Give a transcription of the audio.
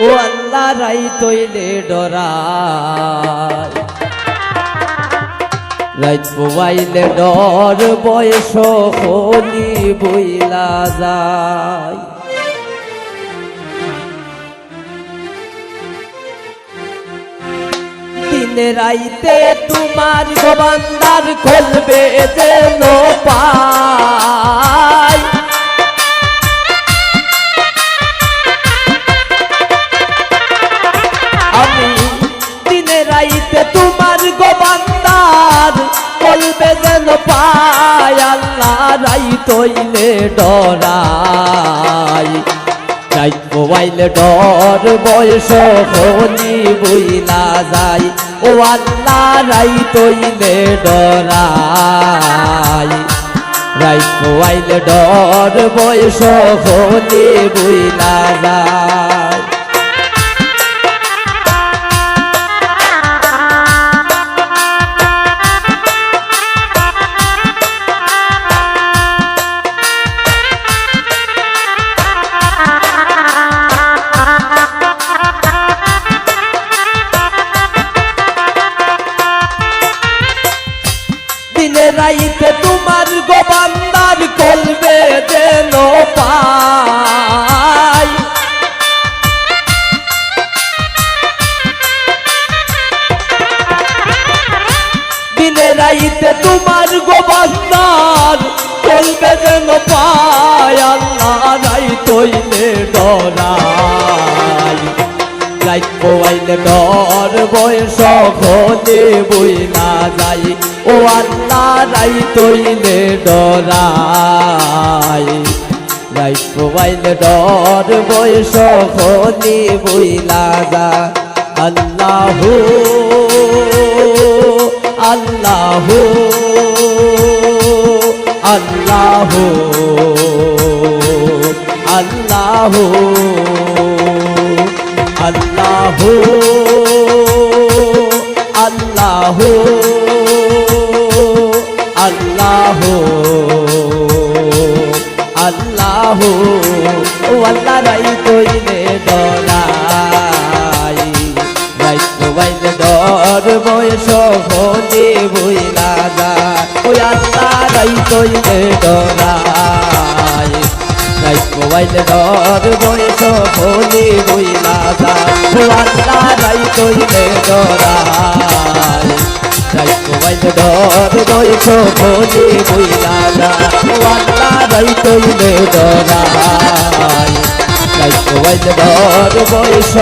ও আল্লাহ রাই তৈলে ডরায়। রাইত মোবাইলে ডর বয়স হলি বইলা যায়। রাইতে তোমার গোবান্দার খুলবে পায় তোমার গোবান্দার বলবে যেন পায় আল্লাহ, রাই তৈলে ডরাই। রাই মোবাইলে ডর, বয়স হলি বইলা যাই। ও আল্লাহ, রাই তৈলে ডরাই। রাই মোবাইলে ডর, বয়স হলি বইলা যায় রাইতে তোমার গোবান্দার কলবে যেন পাই। দিনে রাইতে তোমার গোবান্দার কলবে যেন পাই। আল্লাহ রাই তৈলে ডরাই। রাইত পোয়াইলে ডর বয়স হলে বইলা যাই। ও আল্লাহ, রাই তৈলে ডরাই। রাইত পোয়াইলে ডর বয়স হলে বইলা যা। আল্লাহ আল্লাহ আল্লাহ আল্লাহ আল্লাহ আল্লাহ। আল্লাহ ও আল্লাহ রাই কইলে ডরাই রাই কইলে ডর বয়স হলে বইলা যা ও আল্লাহ রাই কইলে ডরাই রাই কইলে ডর বয়স হলে বইলা যা ও আল্লাহ রাই কইলে ডরাই রাই কইলে ডর বয়স হলে বইলা যা বেদনায় দায়িত্ব বৈশ